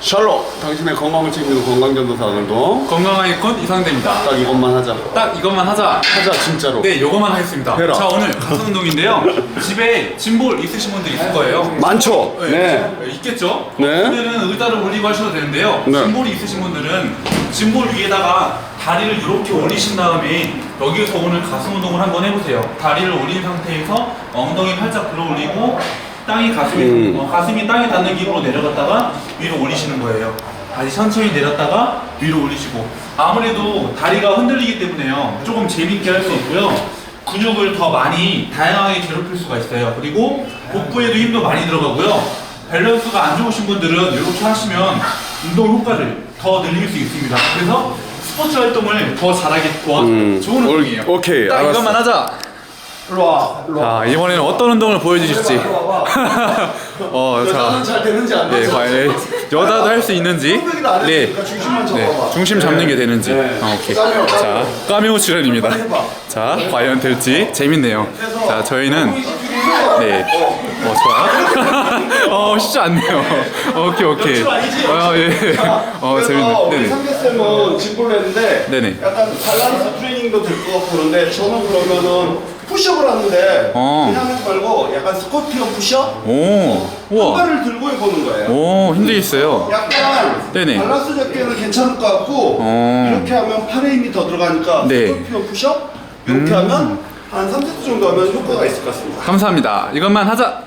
샬롬 당신의 건강을 책임지는 건강전도사 오늘도 건강한 일꾼 이상대입니다. 딱 이것만 하자 딱 이것만 하자. 하자 진짜로 네, 요것만 하겠습니다. 해라. 자, 오늘 가슴 운동인데요. 집에 짐볼 있으신 분들 있을 거예요. 많죠? 네 네, 있겠죠? 네. 오늘은 의자를 올리고 하셔도 되는데요. 네. 짐볼이 있으신 분들은 짐볼 위에다가 다리를 이렇게 올리신 다음에 여기서 오늘 가슴 운동을 한번 해보세요. 다리를 올린 상태에서 엉덩이 팔짝 들어 올리고 땅이 가슴이 음. 어, 가슴이 땅에 닿는 기분으로 내려갔다가 위로 올리시는 거예요. 다시 천천히 내렸다가 위로 올리시고 아무래도 다리가 흔들리기 때문에요. 조금 재밌게 할 수 있고요. 근육을 더 많이 다양하게 괴롭힐 수가 있어요. 그리고 복부에도 힘도 많이 들어가고요. 밸런스가 안 좋으신 분들은 이렇게 하시면 운동 효과를 더 늘릴 수 있습니다. 그래서 스포츠 활동을 더 잘하게 도와줘요. 음. 좋은 올- 운동이에요. 오케이, 딱 알았어. 이것만 하자. 일로와 일로와 자 이번에는 어떤 운동을 보여주실지. 어, 여자는 잘 되는지 안 네, 되는지 과연 여자도 할 수 있는지. 안 네. 했으니까 중심만 네, 잡아봐 중심 잡는 게 되는지. 네. 아, 오케이. 까메오, 자, 까메오. 까메오 출연입니다. 해봐. 자, 과연 될지 재밌네요. 자, 저희는 네, 어 좋아요. 어 쉽지 않네요. 오케이 오케이. 연출 아니지? 어 예. 어 그래서 재밌네. 우리 네네. 상대쌤은 짐볼을 했는데 네네. 약간 밸런스 트레이닝도 될 것 같고 그런데 저는 그러면은 푸시업을 하는데 어. 그냥 말고 약간 스코피언 푸시업? 오, 한 우와. 발을 들고 해보는 거예요 오 힘들겠어요. 약간 네네. 밸런스 잡기에는 괜찮을 것 같고 어. 이렇게 하면 팔에 힘이 더 들어가니까 네. 음. 스코피언 푸시업? 이렇게 하면 한 3세트 정도 하면 효과가 있을 것 같습니다 감사합니다. 이것만 하자.